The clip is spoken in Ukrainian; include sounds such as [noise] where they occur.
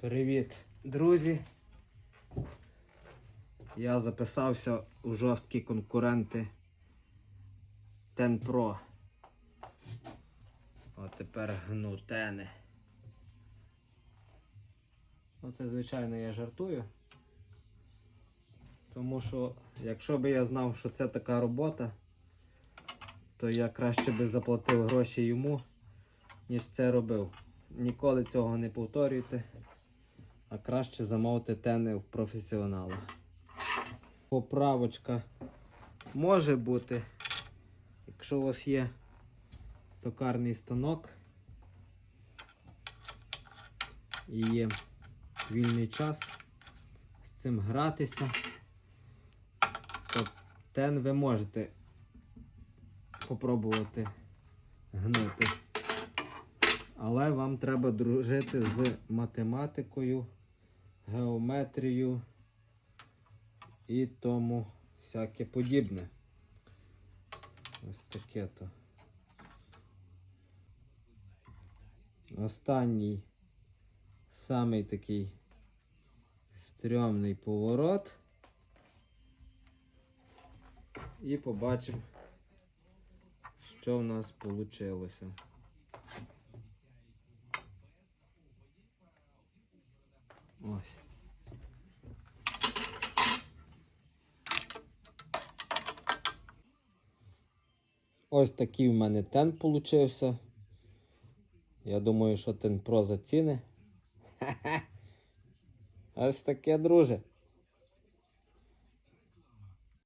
Привіт, друзі. Я записався у жорсткі конкуренти Ten Pro. А тепер гну тени. Оце, звичайно, я жартую. Тому що, якщо би я знав, що це така робота, то я краще би заплатив гроші йому, ніж це робив. Ніколи цього не повторюйте, а краще замовити тени в професіонала. Поправочка може бути, якщо у вас є токарний станок і є вільний час з цим гратися, то тен ви можете попробувати гнути. Але вам треба дружити з математикою, геометрією і тому всяке подібне. Ось таке то. Останній самий такий стрьомний поворот. І побачимо, що в нас вийшло. Ось. Ось такий в мене тен получився. Я думаю, що тен про заціни. [laughs] Ось таке, друже.